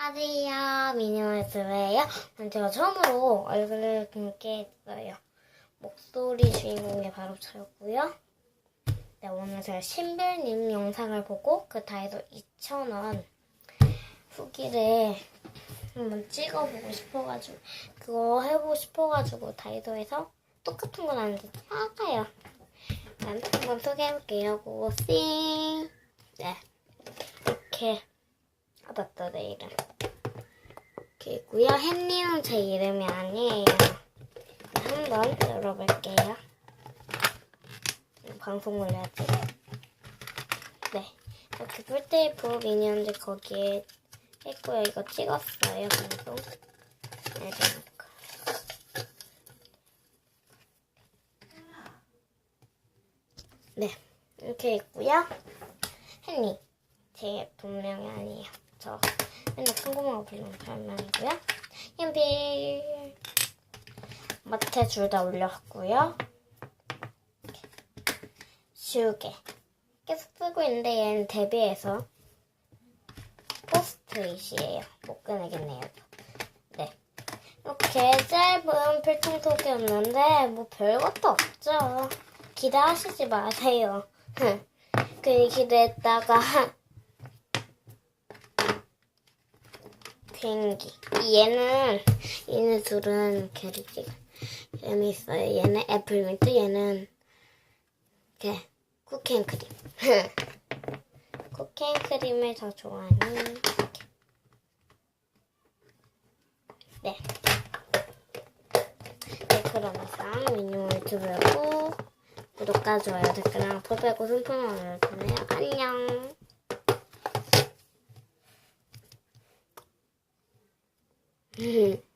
안녕하세요. 미니멀스예요. 제가 처음으로 얼굴을 공개했어요. 목소리 주인공이 바로 저였고요. 네, 오늘 제가 신별님 영상을 보고 그 다이소 2,000원 후기를 한번 찍어보고 싶어가지고 그거 해보고 싶어가지고 다이소에서 똑같은 건 아닌데 작아요. 한번 소개해볼게요. 고싱 네 이렇게 받았다 내 이름 있고요. 헨리는 제 이름이 아니에요. 한번 열어볼게요. 방송을 해야지. 네. 이렇게 뿔테이프 미니언즈 거기에 했고요. 이거 찍었어요. 방송. 네, 네. 네. 이렇게 있고요. 헨리. 제 본명이 아니에요. 저 맨날 성공하고 부르는 별명이고요. 연필. 마트에 둘다 올렸고요. 지우개. 계속 쓰고 있는데 얘는 데뷔해서 포스트잇이에요. 못 꺼내겠네요. 네. 이렇게 짧은 필통 소개였는데 뭐 별것도 없죠. 기대하시지 마세요. 괜히 기대했다가 비행기. 얘는 얘네 둘은 캐릭터가 재미있어요. 얘는 애플민트, 얘는 이렇게 쿠키앤크림. 쿠키앤크림을 더 좋아하는 이렇게. 네. 네, 그럼 이상 미니멀 유튜브였고 구독과 좋아요, 댓글랑 포배고 손품을 올려주세요. 안녕. うん。